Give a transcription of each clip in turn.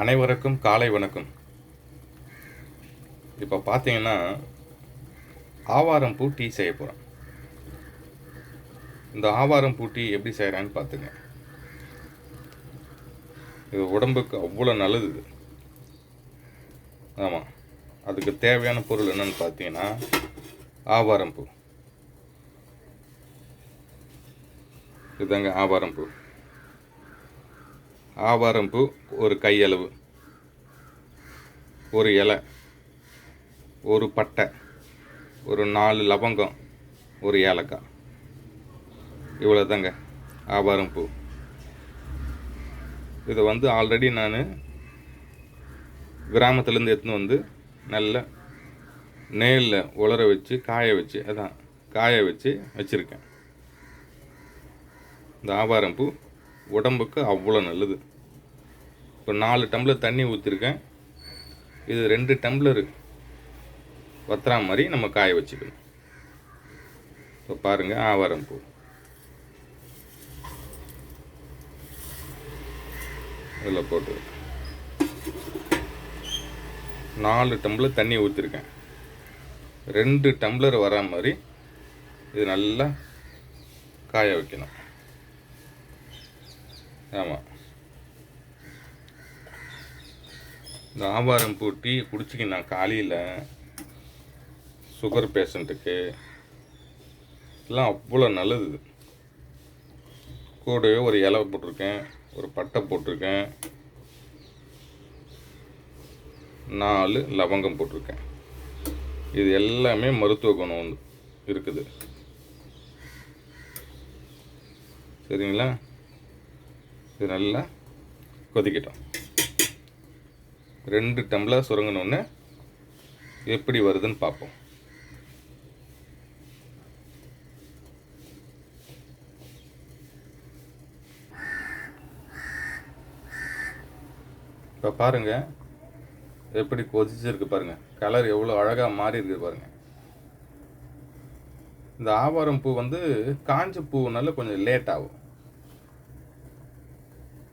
அனைவருக்கும் காலை வணக்கம். இப்போ பார்த்தீங்கன்னா ஆவாரம் பூ டீ செய்ய போகிறோம் இந்த ஆவாரம் பூ டீ எப்படி செய்கிறான்னு பார்த்துங்க இது உடம்புக்கு அவ்வளோ நல்லது இது. ஆமாம் அதுக்கு தேவையான பொருள் என்னன்னு பார்த்தீங்கன்னா ஆவாரம் பூ. இதுதாங்க ஆவாரம் பூ. ஆவாரம் பூ ஒரு கையளவு. ஒரு இலை. ஒரு பட்டை. ஒரு நாலு லவங்கம். ஒரு ஏலக்காய். இவ்வளோ தாங்க ஆவாரம் பூ இதை வந்து ஆல்ரெடி நான் கிராமத்துலேருந்து எடுத்துன்னு வந்து நல்ல நேரில் உலர வச்சு காய வச்சு அதான் காய வச்சு வச்சுருக்கேன். இந்த ஆவாரம் பூ உடம்புக்கு அவ்வளோ நல்லது. இப்போ நாலு டம்ளர் தண்ணி ஊற்றிருக்கேன் இது ரெண்டு டம்ளர் வத்துறா மாதிரி நம்ம காய வச்சுக்கணும். இப்போ பாருங்கள் ஆவாரம் பூ. இதில் போட்டு. நாலு டம்ளர் தண்ணி ஊற்றிருக்கேன் ரெண்டு டம்ளர் வரா மாதிரி இது நல்லா காய வைக்கணும். ஆமாம் இந்த ஆவாரம் பூ டீ குடிச்சிங்கன்னா காலையில். சுகர் பேஷண்ட்டுக்கு எல்லாம் அவ்வளோ நல்லது. கூடவே ஒரு இலை போட்டிருக்கேன் ஒரு பட்டை போட்டிருக்கேன். நாலு லவங்கம் போட்டிருக்கேன். இது எல்லாமே மருத்துவ குணம் வந்து இருக்குது. சரிங்களா? இது நல்லா கொதிக்கட்டும். ரெண்டு டம்ளர் சுரங்கினோடனே எப்படி வருதுன்னு பார்ப்போம். இப்போ பாருங்க எப்படி கொதிச்சிருக்கு பாருங்கள் கலர் எவ்வளோ அழகாக மாறி இருக்கு பாருங்கள் இந்த ஆவாரம் பூ வந்து காஞ்ச பூனால கொஞ்சம் லேட் ஆகும்.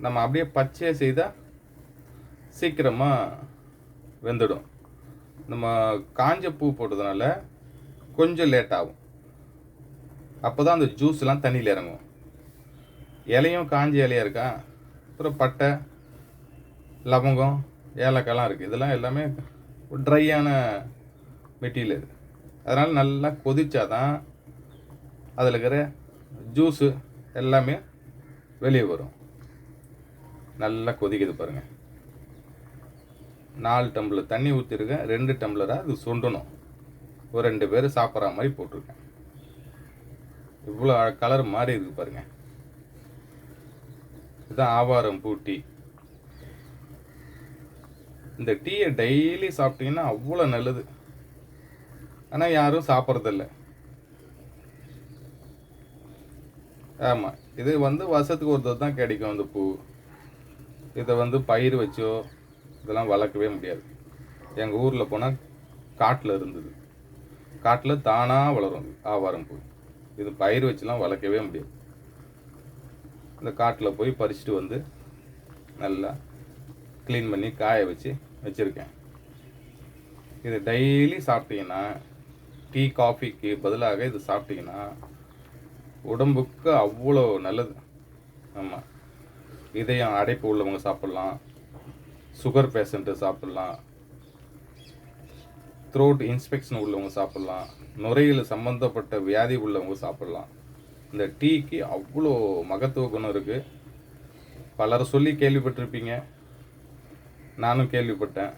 நம்ம அப்படியே பச்சையாக செய்தால் சீக்கிரமாக வெந்துடும். நம்ம காஞ்ச பூ போட்டதுனால கொஞ்சம் லேட் ஆகும். அப்போ தான் அந்த ஜூஸ்லாம் தண்ணியில் இறங்கும். இலையும் காஞ்ச இலையாக இருக்கா? அப்புறம் பட்டை லவங்கம் ஏலக்காய்லாம் இருக்குது இதெல்லாம் எல்லாமே ட்ரையான மெட்டீரியல் இது. அதனால் நல்லா கொதிச்சாதான் அதில் இருக்கிற ஜூஸு எல்லாமே வெளியே வரும். நல்லா கொதிக்குது பாருங்கள் நாலு டம்ளர் தண்ணி ஊற்றிருக்கேன் ரெண்டு டம்ளராக அது சுண்டணும். ஒரு ரெண்டு பேர் சாப்பிட்ற மாதிரி போட்டிருக்கேன். இவ்வளோ கலர் மாறி இருக்கு பாருங்கள் இதுதான் ஆவாரம் பூ டீ இந்த டீயை டெய்லி சாப்பிட்டீங்கன்னா அவ்வளோ நல்லது. ஆனால் யாரும் சாப்பிட்றதில்ல. ஆமாம் இது வந்து வருஷத்துக்கு ஒரு தான் கிடைக்கும் அந்த பூ. இதை வந்து பயிர் வச்சோ இதெல்லாம் வளர்க்கவே முடியாது. எங்கள் ஊரில் போனால் காட்டில் இருந்தது. காட்டில் தானாக வளரும் ஆவாரம் பூ. இது பயிர் வச்சுலாம் வளர்க்கவே முடியாது. இந்த காட்டில் போய் பறிச்சுட்டு வந்து நல்லா க்ளீன் பண்ணி காய வச்சு வச்சுருக்கேன். இது டெய்லி சாப்பிட்டீங்கன்னா டீ காஃபிக்கு பதிலாக இது சாப்பிட்டீங்கன்னா உடம்புக்கு அவ்வளோ நல்லது. ஆமாம் இதயம் அடைப்பு உள்ளவங்க சாப்பிட்லாம். சுகர் பேஷண்ட்டு சாப்பிட்லாம். த்ரோட் இன்ஸ்பெக்ஷன் உள்ளவங்க சாப்பிட்லாம். நுரையில் சம்மந்தப்பட்ட வியாதி உள்ளவங்க சாப்பிட்லாம். இந்த டீக்கு அவ்வளோ மகத்துவ குணம் இருக்குது பலர் சொல்லி கேள்விப்பட்டிருப்பீங்க. நானும் கேள்விப்பட்டேன்.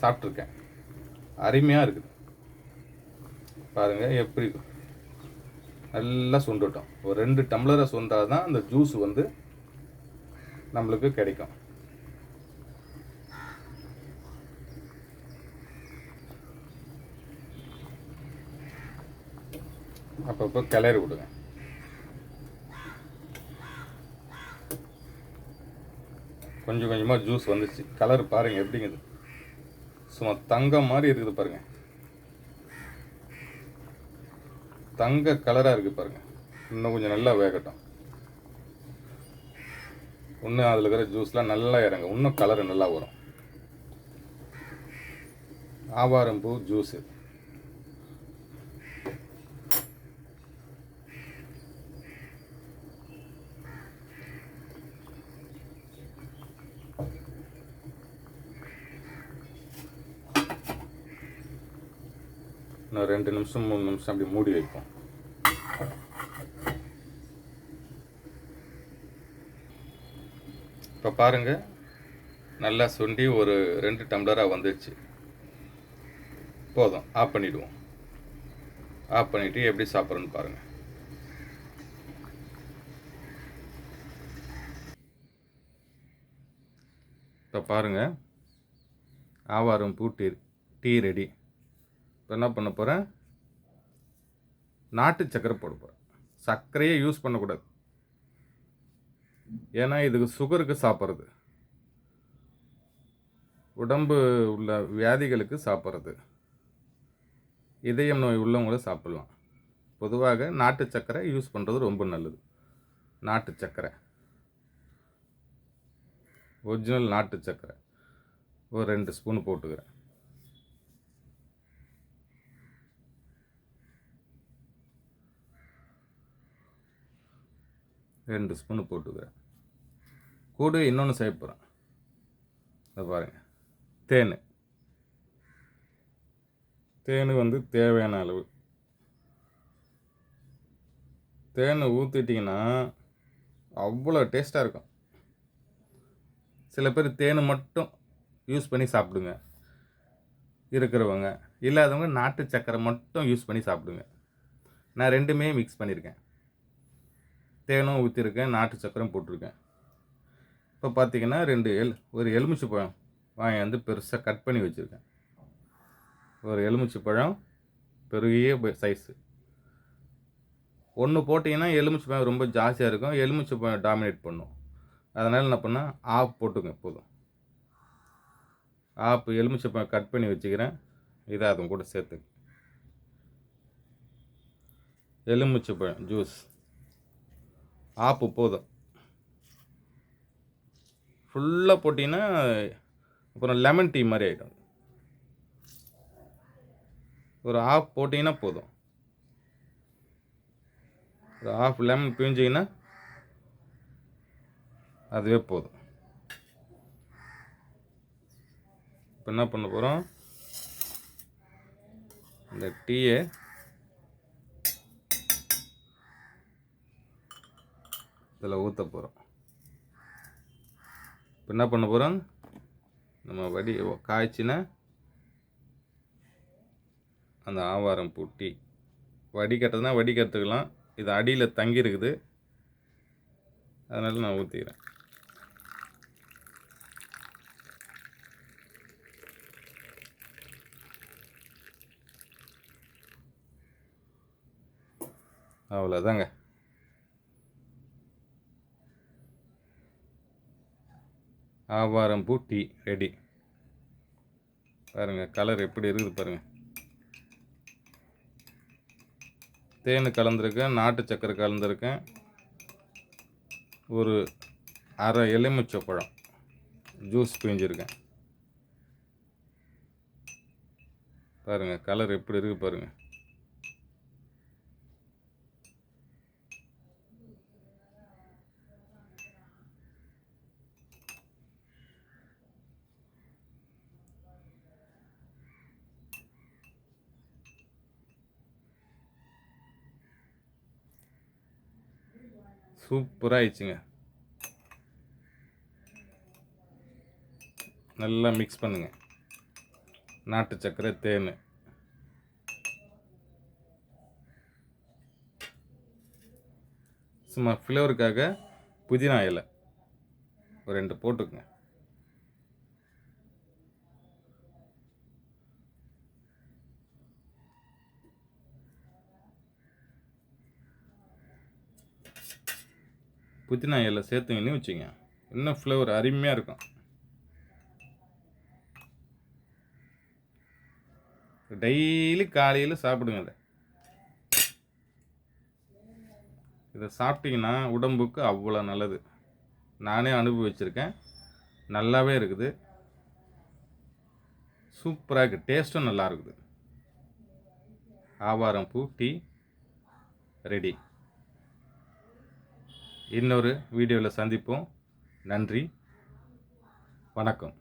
சாப்பிட்ருக்கேன் அருமையாக இருக்குது. பாருங்கள் எப்படி நல்லா சுண்டுட்டோம். ஒரு ரெண்டு டம்ளரை சுண்டாதான் தான் அந்த ஜூஸ் வந்து நம்மளுக்கு கிடைக்கும். அப்பப்போ கிளறி விடுங்க கொஞ்சம் கொஞ்சமாக ஜூஸ் வந்துச்சு. கலர் பாருங்கள் எப்படிங்குது? சும்மா தங்கம் மாதிரி இருக்குது பாருங்க. தங்க கலராக இருக்குது பாருங்கள் இன்னும் கொஞ்சம் நல்லா வேகட்டும். இன்னும் அதில் இருக்கிற ஜூஸ்லாம் நல்லா இறங்கும். இன்னும் கலர் நல்லா வரும். ஆவாரம்பூ ஜூஸு. இன்னும் ரெண்டு நிமிஷம் மூணு நிமிஷம் அப்படி மூடி வைப்போம். இப்போ நல்லா சுண்டி ஒரு ரெண்டு டம்ளராக வந்துடுச்சு போதும் ஆஃப் பண்ணிவிடுவோம் ஆஃப் பண்ணிவிட்டு எப்படி சாப்பிட்றோன்னு பாருங்கள் இப்போ பாருங்கள் ஆவாரம் பூ டீ டீ ரெடி. இப்போ என்ன பண்ண போகிறேன் நாட்டு சக்கரை போட போகிறேன் சர்க்கரையே யூஸ் பண்ணக்கூடாது. ஏன்னா இதுக்கு சுகருக்கு சாப்பிட்றது. உடம்பு உள்ள வியாதிகளுக்கு சாப்பிட்றது. இதயம் நோய் உள்ளவங்கள சாப்பிட்லாம். பொதுவாக நாட்டு சக்கரை யூஸ் பண்ணுறது ரொம்ப நல்லது. நாட்டு சக்கரை ஒரிஜினல் நாட்டு சக்கரை ஒரு ரெண்டு ஸ்பூன் போட்டுக்கிறேன். ரெண்டு ஸ்பூனு போட்டுக்கிறேன். கூட இன்னொன்று செய்ய போகிறேன் இதை பாருங்கள் தேன். தேன் வந்து தேவையான அளவு. தேன் ஊற்றிட்டிங்கன்னா அவ்வளோ டேஸ்ட்டாக இருக்கும். சில பேர் தேன் மட்டும் யூஸ் பண்ணி சாப்பிடுங்க. இருக்கிறவங்க. இல்லாதவங்க நாட்டு சக்கரை மட்டும் யூஸ் பண்ணி சாப்பிடுங்க. நான் ரெண்டுமே மிக்ஸ் பண்ணியிருக்கேன் தேனும் ஊற்றிருக்கேன் நாட்டு சக்கரம் போட்டிருக்கேன். இப்போ பார்த்தீங்கன்னா ரெண்டு எல் ஒரு எலுமிச்சை பழம் வாங்கி வந்து பெருசாக கட் பண்ணி வச்சுருக்கேன். ஒரு எலுமிச்சை பழம் பெரிய சைஸு ஒன்று போட்டிங்கன்னா எலுமிச்சை பழம் ரொம்ப ஜாஸ்தியாக இருக்கும். எலுமிச்சை பழம் டாமினேட் பண்ணும். அதனால் என்ன பண்ணால் ஆப் போட்டுங்க போதும். ஆப் எலுமிச்சை பழம் கட் பண்ணி வச்சுக்கிறேன். இதை அதுவும் கூட சேர்த்து. எலுமிச்சை பழம் ஜூஸ் ஆப்பு போதும். ஃபுல்லாக போட்டிங்கன்னா அப்புறம் லெமன் டீ மாதிரி ஆகிடும் ஒரு ஆஃப் போட்டிங்கன்னா போதும். ஒரு ஆஃப் லெமன் பிழிஞ்சிங்கன்னா அதுவே போதும். இப்போ என்ன பண்ண போகிறோம் இந்த டீயை இதில் ஊற்ற போகிறோம் இப்போ என்ன பண்ண போகிறோம்? நம்ம வடி காய்ச்சின அந்த ஆவாரம் பூட்டி டீ வடிகட்டுறதுனா வடிகட்டுக்கலாம். இது அடியில் தங்கி இருக்குது அதனால் நான் ஊற்றிக்கிறேன் அவ்வளோதாங்க ஆவாரம் பூ டீ ரெடி பாருங்கள் கலர் எப்படி இருக்குது பாருங்கள் தேன் கலந்துருக்கேன் நாட்டு சக்கரை கலந்துருக்கேன். ஒரு அரை எலுமிச்சை பழம் ஜூஸ் பிழிஞ்சிருக்கேன். பாருங்கள் கலர் எப்படி இருக்குது பாருங்கள் சூப்பராக ஆயிடுச்சுங்க நல்லா மிக்ஸ் பண்ணுங்க. நாட்டு சர்க்கரை தேன். சும்மா ஃப்ளேவருக்காக புதினா இலை. ஒரு ரெண்டு போட்டுக்குங்க. புதினா இலை சேர்த்துங்கன்னு வச்சுங்க இன்னும் ஃப்ளேவர் அருமையாக இருக்கும். டெய்லி காலையில் சாப்பிடுங்க இதை. இதை சாப்பிட்டீங்கன்னா உடம்புக்கு அவ்வளோ நல்லது. நானே அனுபவிச்சிருக்கேன். நல்லாவே இருக்குது. சூப்பராக இருக்குது டேஸ்ட்டும் நல்லா இருக்குது. ஆவாரம் பூ டீ ரெடி. இன்னொரு வீடியோவில் சந்திப்போம். நன்றி. வணக்கம்.